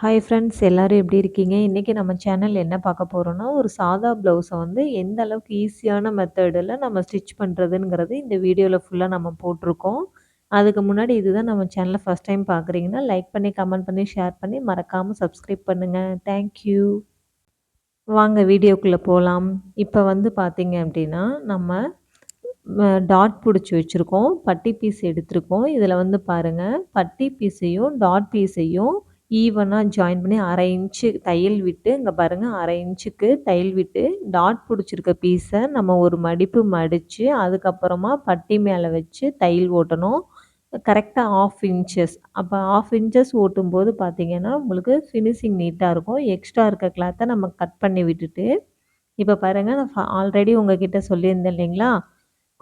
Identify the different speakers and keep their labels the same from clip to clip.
Speaker 1: Hi friends எல்லோரும் எப்படி இருக்கீங்க? இன்றைக்கி நம்ம சேனல் என்ன பார்க்க போகிறோன்னா ஒரு சாதா ப்ளவுஸை வந்து எந்த அளவுக்கு ஈஸியான மெத்தடில் நம்ம ஸ்டிச் பண்ணுறதுங்கிறது இந்த வீடியோவில் ஃபுல்லாக நம்ம போட்டிருக்கோம். அதுக்கு முன்னாடி இதுதான் நம்ம சேனலை ஃபஸ்ட் டைம் பார்க்குறீங்கன்னா லைக் பண்ணி கமெண்ட் பண்ணி ஷேர் பண்ணி மறக்காமல் சப்ஸ்கிரைப் பண்ணுங்கள் தேங்க்யூ வாங்க வீடியோக்குள்ளே போகலாம் இப்போ வந்து பார்த்திங்க அப்படின்னா நம்ம டாட் பிடிச்சி வச்சுருக்கோம். பட்டி பீஸ் எடுத்திருக்கோம். இதில் வந்து பாருங்கள் பட்டி பீஸையும் டாட் பீஸையும் ஈவனாக ஜாயின் பண்ணி அரை இன்ச்சு தையல் விட்டு இங்கே பாருங்கள் அரை இன்ச்சுக்கு தையல் விட்டு டாட் பிடிச்சிருக்க பீஸை நம்ம ஒரு மடிப்பு மடித்து அதுக்கப்புறமா பட்டி மேலே வச்சு தையல் ஓட்டணும். கரெக்டாக ஆஃப் இன்ச்சஸ் அப்போ ஆஃப் இன்ச்சஸ் ஓட்டும்போது பார்த்திங்கன்னா உங்களுக்கு ஃபினிஷிங் நீட்டாக இருக்கும். எக்ஸ்ட்ரா இருக்க கிளாத்தை நம்ம கட் பண்ணி விட்டுட்டு இப்போ பாருங்கள் நான் ஆல்ரெடி உங்ககிட்ட சொல்லியிருந்தேன் இல்லைங்களா?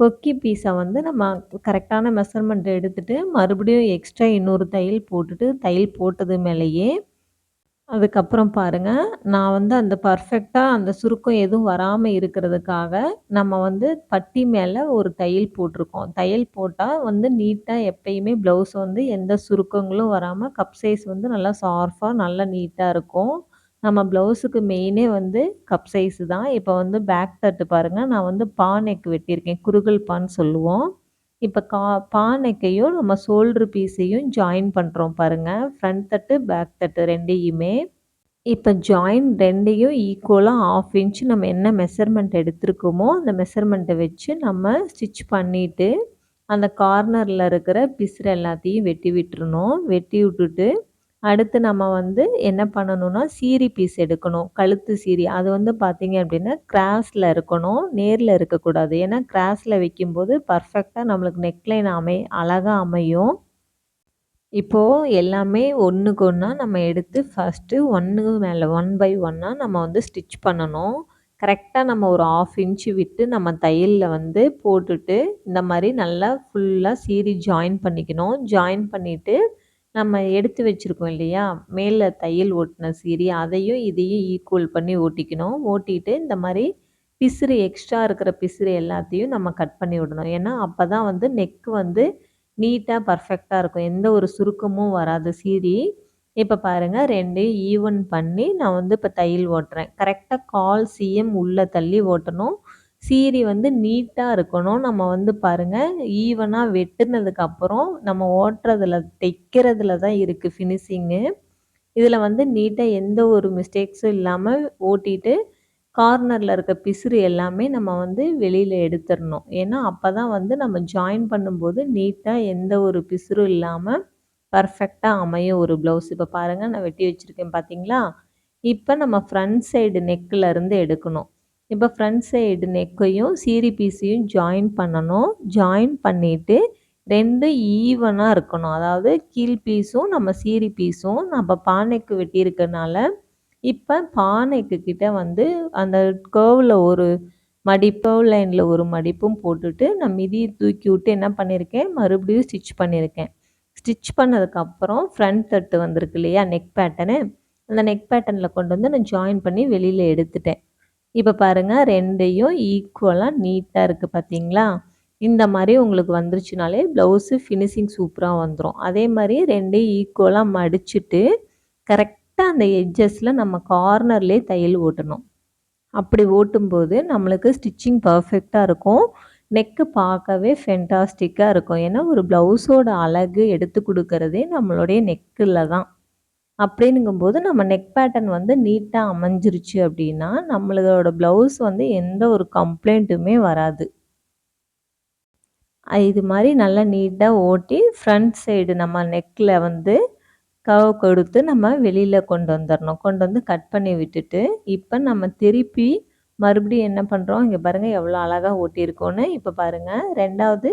Speaker 1: கொக்கி பீஸை வந்து நம்ம கரெக்டான மெஷர்மெண்ட் எடுத்துகிட்டு மறுபடியும் எக்ஸ்ட்ரா இன்னொரு தையல் போட்டுட்டு தையல் போட்டது மேலேயே அதுக்கப்புறம் பாருங்கள் நான் வந்து அந்த பர்ஃபெக்டாக அந்த சுருக்கம் எதுவும் வராமல் இருக்கிறதுக்காக நம்ம வந்து பட்டி மேலே ஒரு தையல் போட்டிருக்கோம். தையல் போட்டால் வந்து நீட்டாக எப்பயுமே ப்ளவுஸ் வந்து எந்த சுருக்கங்களும் வராமல் கப் சைஸ் வந்து நல்லா சார்ஃபாக நல்லா நீட்டாக இருக்கும். நம்ம ப்ளவுஸுக்கு மெயினே வந்து கப் சைஸு தான். இப்போ வந்து பேக் தட்டு பாருங்கள் நான் வந்து பா நெக் வெட்டியிருக்கேன். குறுகல் பான்னு சொல்லுவோம். இப்போ கா பா நெக்கையும் நம்ம ஷோல்ட்ரு பீஸையும் ஜாயின் பண்ணுறோம் பாருங்கள் ஃப்ரண்ட் தட்டு பேக் தட்டு ரெண்டையுமே. இப்போ ஜாயின் ரெண்டையும் ஈக்குவலாக ஆஃப் இன்ச் நம்ம என்ன மெஷர்மெண்ட் எடுத்திருக்கோமோ அந்த மெஷர்மெண்ட்டை வச்சு நம்ம ஸ்டிச் பண்ணிவிட்டு அந்த கார்னரில் இருக்கிற பிசுறு எல்லாத்தையும் வெட்டி விட்டுருணும் வெட்டி விட்டுட்டு அடுத்து நம்ம வந்து என்ன பண்ணணும்னா சீரி பீஸ் எடுக்கணும். கழுத்து சீரி அது வந்து பார்த்திங்க அப்படின்னா கிராஸில் இருக்கணும். நேரில் இருக்கக்கூடாது ஏன்னா கிராஸில் வைக்கும்போது பர்ஃபெக்டாக நம்மளுக்கு நெக்லைன் அமை அழகாக அமையும். இப்போது எல்லாமே ஒன்றுக்கு ஒன்றா நம்ம எடுத்து ஃபஸ்ட்டு ஒன்று மேலே ஒன் பை ஒன்னாக நம்ம வந்து ஸ்டிச் பண்ணணும். கரெக்டாக நம்ம ஒரு ஆஃப் இன்ச்சு விட்டு நம்ம தையலில் வந்து போட்டுட்டு இந்த மாதிரி நல்லா ஃபுல்லாக சீரி ஜாயின் பண்ணிக்கணும். ஜாயின் பண்ணிவிட்டு நம்ம எடுத்து வச்சுருக்கோம் இல்லையா? மேலே தையல் ஓட்டின சீரி அதையும் இதையும் ஈக்குவல் பண்ணி ஓட்டிக்கணும். ஓட்டிட்டு இந்த மாதிரி பிசிறு எக்ஸ்ட்ரா இருக்கிற பிசிறு எல்லாத்தையும் நம்ம கட் பண்ணி விடணும். ஏன்னா அப்போ தான் வந்து நெக்கு வந்து நீட்டாக பர்ஃபெக்டாக இருக்கும். எந்த ஒரு சுருக்கமும் வராது சீரி. இப்போ பாருங்கள் ரெண்டு ஈவன் பண்ணி நான் வந்து இப்போ தையல் ஓட்டுறேன். கரெக்டாக கால் சிஎம் உள்ளே தள்ளி ஓட்டணும். சீரி வந்து நீட்டாக இருக்கணும். நம்ம வந்து பாருங்கள் ஈவனாக வெட்டுனதுக்கப்புறம் நம்ம ஓட்டுறதுல தைக்கிறதுல தான் இருக்குது ஃபினிஷிங்கு இதில் வந்து நீட்டாக எந்த ஒரு மிஸ்டேக்ஸும் இல்லாமல் ஓட்டிட்டு கார்னரில் இருக்க பிசுறு எல்லாமே நம்ம வந்து வெளியில் எடுத்துடணும். ஏன்னா அப்போ தான் வந்து நம்ம ஜாயின் பண்ணும்போது நீட்டாக எந்த ஒரு பிசுறும் இல்லாமல் பர்ஃபெக்டாக அமையும் ஒரு ப்ளவுஸ் இப்போ பாருங்கள் நான் வெட்டி வச்சுருக்கேன் பார்த்தீங்களா இப்போ நம்ம ஃப்ரண்ட் சைடு நெக்கில் இருந்து எடுக்கணும். இப்போ ஃப்ரண்ட் சைடு நெக்கையும் சீரி பீஸையும் ஜாயின் பண்ணணும். ஜாயின் பண்ணிவிட்டு ரெண்டு ஈவனாக இருக்கணும். அதாவது கீழ் பீஸும் நம்ம சீரி பீஸும் நம்ம பானைக்கு வெட்டியிருக்கனால இப்போ பானைக்கு கிட்ட வந்து அந்த கேவில் ஒரு மடிப்பு லைனில் ஒரு மடிப்பும் போட்டுட்டு நான் மிதியை தூக்கி விட்டு என்ன பண்ணியிருக்கேன் மறுபடியும் ஸ்டிச் பண்ணியிருக்கேன் ஸ்டிச் பண்ணதுக்கப்புறம் ஃப்ரண்ட் தட்டு வந்திருக்கு இல்லையா நெக் பேட்டனு அந்த நெக் பேட்டனில் கொண்டு வந்து நான் ஜாயின் பண்ணி வெளியில் எடுத்துட்டேன். இப்போ பாருங்கள் ரெண்டையும் ஈக்குவலாக நீட்டாக இருக்குது பார்த்தீங்களா இந்த மாதிரி உங்களுக்கு வந்துருச்சுனாலே ப்ளவுஸு ஃபினிஷிங் சூப்பராக வந்துடும் அதே மாதிரி ரெண்டையும் ஈக்குவலாக மடிச்சுட்டு கரெக்டாக அந்த எட்ஜஸில் நம்ம கார்னர்லேயே தையல் ஓட்டணும். அப்படி ஓட்டும்போது நம்மளுக்கு ஸ்டிச்சிங் பர்ஃபெக்டாக இருக்கும். நெக்கு பார்க்கவே ஃபென்டாஸ்டிக்காக இருக்கும். ஏன்னா ஒரு ப்ளவுஸோட அழகு எடுத்து கொடுக்கறதே நம்மளுடைய நெக்கில் தான். அப்படின்னுங்கும்போது நம்ம நெக் பேட்டர்ன் வந்து நீட்டாக அமைஞ்சிருச்சு அப்படின்னா நம்மளோட ப்ளவுஸ் வந்து எந்த ஒரு கம்ப்ளைண்ட்டுமே வராது. இது மாதிரி நல்லா நீட்டாக ஓட்டி ஃப்ரண்ட் சைடு நம்ம நெக்கில் வந்து கவ் கொடுத்து நம்ம வெளியில் கொண்டு வந்துடணும் கொண்டு வந்து கட் பண்ணி விட்டுட்டு இப்போ நம்ம திருப்பி மறுபடியும் என்ன பண்ணுறோம் இங்கே பாருங்கள் எவ்வளோ அழகாக ஓட்டியிருக்கோன்னு இப்போ பாருங்கள் ரெண்டாவது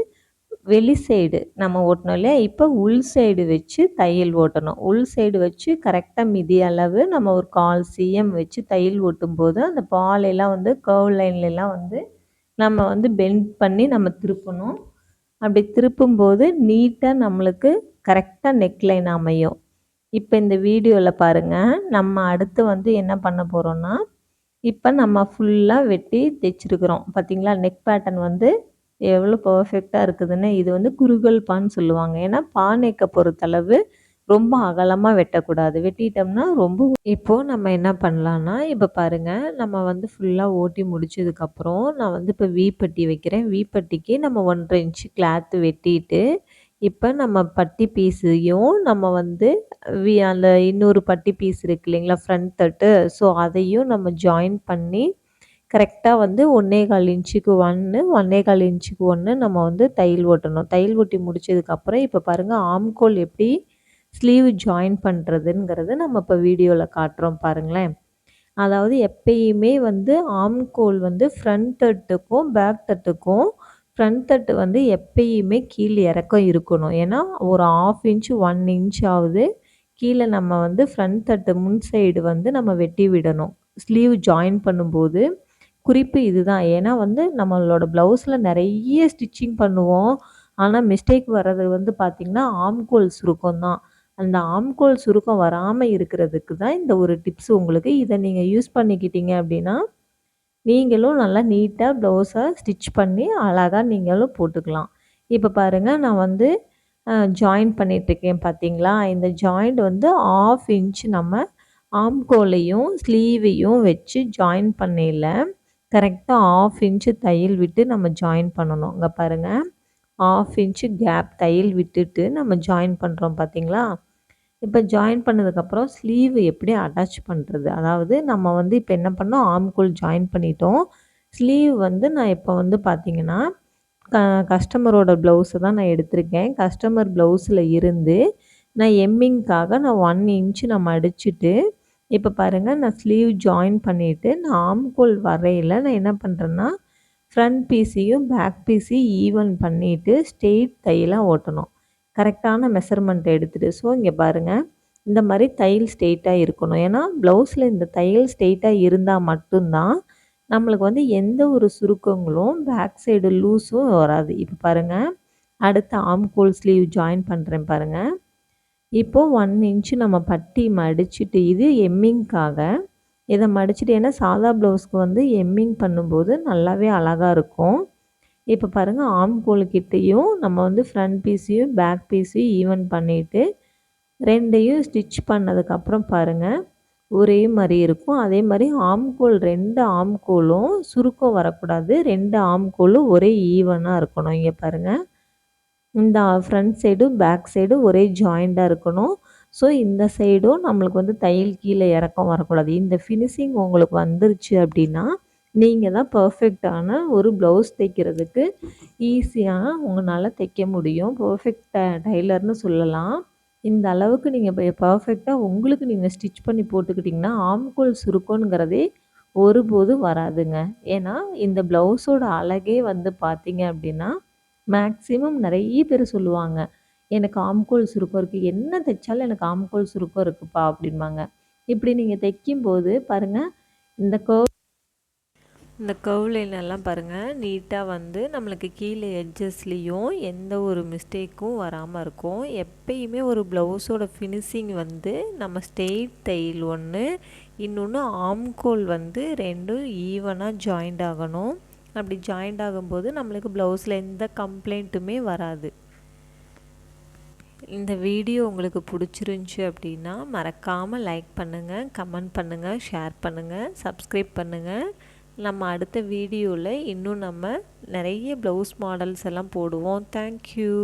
Speaker 1: வெளி சைடு நம்ம ஓட்டணும் இல்லையா? இப்போ உள் சைடு வச்சு தையல் ஓட்டணும். உள் சைடு வச்சு கரெக்டாக மிதி அளவு நம்ம ஒரு கால் சிஎம் வச்சு தையல் ஓட்டும்போது அந்த பாலையெல்லாம் வந்து கர்வ் லைன்லலாம் வந்து நம்ம வந்து பெண்ட் பண்ணி நம்ம திருப்பணும். அப்படி திருப்பும்போது நீட்டாக நம்மளுக்கு கரெக்டாக நெக்லைன் அமையும். இப்போ இந்த வீடியோவில் பாருங்கள் நம்ம அடுத்து வந்து என்ன பண்ண போகிறோன்னா இப்போ நம்ம ஃபுல்லாக வெட்டி தைச்சிருக்கிறோம். பார்த்திங்களா நெக் பேட்டர்ன் வந்து எவ்வளோ பர்ஃபெக்டாக இருக்குதுன்னு இது வந்து குறுகல் பான்னு சொல்லுவாங்க. ஏன்னா பானைக்கை பொறுத்தளவு ரொம்ப அகலமாக வெட்டக்கூடாது. வெட்டிட்டோம்னா ரொம்ப இப்போது நம்ம என்ன பண்ணலான்னா இப்போ பாருங்கள் நம்ம வந்து ஃபுல்லாக ஓட்டி முடிச்சதுக்கப்புறம் நான் வந்து இப்போ வீப்பட்டி வைக்கிறேன். வீப்பட்டிக்கு நம்ம ஒன்றரை இன்ச்சு கிளாத்து வெட்டிட்டு இப்போ நம்ம பட்டி பீஸையும் நம்ம வந்து வி அந்த இன்னொரு பட்டி பீஸ் இருக்கு இல்லைங்களா ஃப்ரண்ட் தட்டு. ஸோ அதையும் நம்ம ஜாயின் பண்ணி கரெக்டாக வந்து ஒன்றே கால் இன்ச்சுக்கு ஒன்று ஒன்றே கால் இன்ச்சுக்கு ஒன்று நம்ம வந்து தையல் ஓட்டணும். தையல் ஓட்டி முடிச்சதுக்கப்புறம் இப்போ பாருங்கள் ஆம்கோல் எப்படி ஸ்லீவ் ஜாயின் பண்ணுறதுங்கிறது நம்ம இப்போ வீடியோவில் காட்டுறோம் பாருங்களேன். அதாவது எப்பயுமே வந்து ஆம்கோல் வந்து ஃப்ரண்ட் தட்டுக்கும் பேக் தட்டுக்கும் ஃப்ரண்ட் தட்டு வந்து எப்பயுமே கீழே இறக்கம் இருக்கணும். ஏன்னா ஒரு ஆஃப் இன்ச்சு ஒன் இன்ச் ஆகுது கீழே நம்ம வந்து ஃப்ரண்ட் தட்டு முன் சைடு வந்து நம்ம வெட்டி விடணும். ஸ்லீவ் ஜாயின் பண்ணும்போது குறிப்பு இதுதான். ஏன்னா வந்து நம்மளோட ப்ளவுஸில் நிறைய ஸ்டிச்சிங் பண்ணுவோம். ஆனால் மிஸ்டேக் வர்றது வந்து பார்த்திங்கன்னா ஆம்கோல் சுருக்கம் தான் அந்த ஆம்கோல் சுருக்கம் வராமல் இருக்கிறதுக்கு தான் இந்த ஒரு டிப்ஸ் உங்களுக்கு. இதை நீங்கள் யூஸ் பண்ணிக்கிட்டீங்க அப்படின்னா நீங்களும் நல்லா நீட்டாக ப்ளவுஸை ஸ்டிச் பண்ணி அழகாக நீங்களும் போட்டுக்கலாம். இப்போ பாருங்கள் நான் வந்து ஜாயின் பண்ணிகிட்ருக்கேன் பார்த்தீங்களா இந்த ஜாயிண்ட் வந்து ஆஃப் இன்ச் நம்ம ஆம்கோலையும் ஸ்லீவையும் வச்சு ஜாயின் பண்ணையில் கரெக்டாக ஆஃப் இன்ச்சு தையல் விட்டு நம்ம ஜாயின் பண்ணணும். இங்கே பாருங்கள் ஆஃப் இன்ச்சு கேப் தையல் விட்டுட்டு நம்ம ஜாயின் பண்ணுறோம் பார்த்தீங்களா இப்போ ஜாயின் பண்ணதுக்கப்புறம் ஸ்லீவ் எப்படி அட்டாச் பண்ணுறது அதாவது நம்ம வந்து இப்போ என்ன பண்ணோம்? ஆம்குள் ஜாயின் பண்ணிட்டோம். ஸ்லீவ் வந்து நான் இப்போ வந்து பார்த்திங்கன்னா க கஸ்டமரோட ப்ளவுஸை தான் நான் எடுத்திருக்கேன். கஸ்டமர் ப்ளவுஸில் இருந்து நான் எம்மிங்க்காக நான் ஒன் இன்ச்சு நம்ம அடிச்சுட்டு இப்போ பாருங்கள் நான் ஸ்லீவ் ஜாயின் பண்ணிவிட்டு நான் ஆம்கோல் வரையில் நான் என்ன பண்ணுறேன்னா ஃப்ரண்ட் பீஸையும் பேக் பீஸையும் ஈவன் பண்ணிவிட்டு ஸ்ட்ரெயிட் தையலாக ஓட்டணும். கரெக்டான மெஷர்மெண்ட் எடுத்துகிட்டு ஸோ இங்கே பாருங்கள் இந்த மாதிரி தையல் ஸ்ட்ரெயிட்டாக இருக்கணும். ஏன்னா ப்ளவுஸில் இந்த தையல் ஸ்ட்ரெயிட்டாக இருந்தால் மட்டும்தான் நம்மளுக்கு வந்து எந்த ஒரு சுருக்கங்களும் பேக் சைடு லூஸும் வராது. இப்போ பாருங்கள் அடுத்து ஆம்கோல் ஸ்லீவ் ஜாயின் பண்ணுறேன் பாருங்கள் இப்போது ஒன் இன்ச்சு நம்ம பட்டி மடிச்சுட்டு இது எம்மிங்க்காக இதை மடிச்சுட்டு ஏன்னா சாதா ப்ளவுஸ்க்கு வந்து எம்மிங் பண்ணும்போது நல்லாவே அழகாக இருக்கும். இப்போ பாருங்கள் ஆம் கிட்டேயும் நம்ம வந்து ஃப்ரண்ட் பீஸையும் பேக் பீஸையும் ஈவன் பண்ணிவிட்டு ரெண்டையும் ஸ்டிச் பண்ணதுக்கப்புறம் பாருங்கள் ஒரே மாதிரி இருக்கும். அதே மாதிரி ஆம்கோல் ரெண்டு ஆம்கோலும் சுருக்கம் வரக்கூடாது. ரெண்டு ஆம்கோலும் ஒரே ஈவனாக இருக்கணும். இங்கே பாருங்கள் இந்த ஃப்ரண்ட் சைடும் பேக் சைடும் ஒரே ஜாயிண்டாக இருக்கணும். ஸோ இந்த சைடும் நம்மளுக்கு வந்து தையல் கீழே இறக்கம் வரக்கூடாது. இந்த ஃபினிஷிங் உங்களுக்கு வந்துருச்சு அப்படின்னா நீங்கள் தான் பர்ஃபெக்டான ஒரு ப்ளவுஸ் தைக்கிறதுக்கு ஈஸியாக உங்களால் தைக்க முடியும். பர்ஃபெக்ட் டைலர்னு சொல்லலாம். இந்த அளவுக்கு நீங்கள் இப்போ பர்ஃபெக்டாக உங்களுக்கு நீங்கள் ஸ்டிச் பண்ணி போட்டுக்கிட்டிங்கன்னா ஆம்கோல் சுருக்கோங்கிறதே ஒருபோதும் வராதுங்க. ஏன்னா இந்த ப்ளவுஸோட அழகே வந்து பார்த்தீங்க அப்படின்னா மேக்ஸிமம் நிறைய பேர் சொல்லுவாங்க எனக்கு ஆம்கோல் சுருக்கம் இருக்குது என்ன தைச்சாலும் எனக்கு ஆம்கோல் சுருக்கம் இருக்குப்பா அப்படின்பாங்க இப்படி நீங்கள் தைக்கும்போது பாருங்கள் இந்த கர்வ் இந்த கவுலைனெல்லாம் பாருங்கள் நீட்டாக வந்து நம்மளுக்கு கீழே எட்ஜஸ்லேயும் எந்த ஒரு மிஸ்டேக்கும் வராமல் இருக்கும். எப்பயுமே ஒரு ப்ளவுஸோட ஃபினிஷிங் வந்து நம்ம ஸ்டெயிட் தையல் ஒன்று இன்னொன்று ஆம்கோல் வந்து ரெண்டும் ஈவனாக ஜாயிண்ட் ஆகணும். அப்படி ஜாயிண்ட் ஆகும்போது நம்மளுக்கு ப்ளவுஸில் எந்த கம்ப்ளைண்ட்டுமே வராது. இந்த வீடியோ உங்களுக்கு பிடிச்சிருந்துச்சி அப்படின்னா மறக்காமல் லைக் பண்ணுங்கள் கமெண்ட் பண்ணுங்கள் ஷேர் பண்ணுங்கள் சப்ஸ்கிரைப் பண்ணுங்கள் நம்ம அடுத்த வீடியோவில் இன்னும் நம்ம நிறைய ப்ளவுஸ் மாடல்ஸ் எல்லாம் போடுவோம். தேங்க்யூ